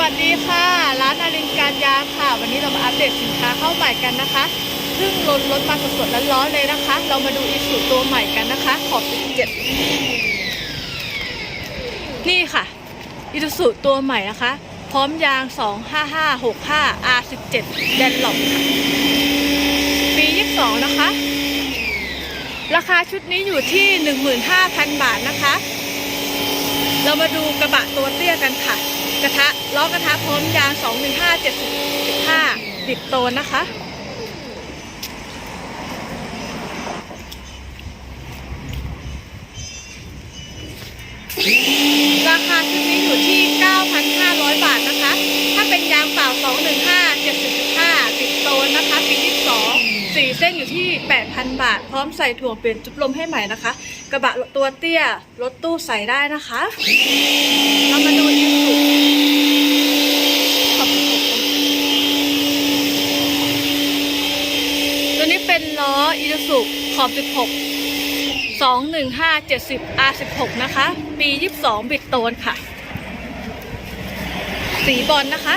วัสดีค่ะ ร้านอารินการยางค่ะ วันนี้เรามาอัปเดตสินค้าเข้าใหม่กันนะคะเพิ่งลดรถมาสดๆร้อนๆเลยนะคะ เรามาดูอีสูตัวใหม่กันนะคะ ขอบ17นี่ค่ะอีสูตัวใหม่นะคะ พร้อมยาง 25565 R17 แดนหลอกค่ะปี 22 นะคะ ราคาชุดนี้อยู่ที่ 15,000 บาทนะคะ เรามาดูกระบะตัวเตี้ยกันค่ะ กระทะล้อกระทะพร้อมยาง 215 70ติดโตนนะคะ ราคาชุดนี้อยู่ที่ 9,500 บาทนะคะ ถ้าเป็นยางเปล่า 21575 ติดโตนนะคะ ปีที่2สี่เส้นอยู่ที่ 8,000 บาท พร้อมใส่ถั่วเปลี่ยนจุดลมให้ใหม่นะคะ กระบะตัวเตี้ย รถตู้ใส่ได้นะคะ เรามาดูอีสุขอบคุณครับตัวนี้ เป็นล้ออีสุขอบ 16 215 70 R16 นะคะ ปี 22 บิดโตนค่ะ สีบอลนะคะ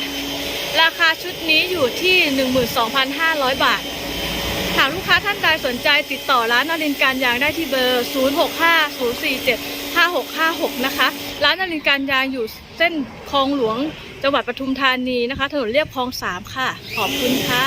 ราคาชุดนี้อยู่ที่ 12,500 บาท หากลูกค้าท่านใดสนใจติดต่อร้านนรินการยางได้ที่เบอร์ 0650475656 นะคะ ร้านนรินการยางอยู่เส้นคลองหลวงจังหวัดปทุมธานีนะคะ ถนนเรียบคลอง 3 ค่ะ ขอบคุณค่ะ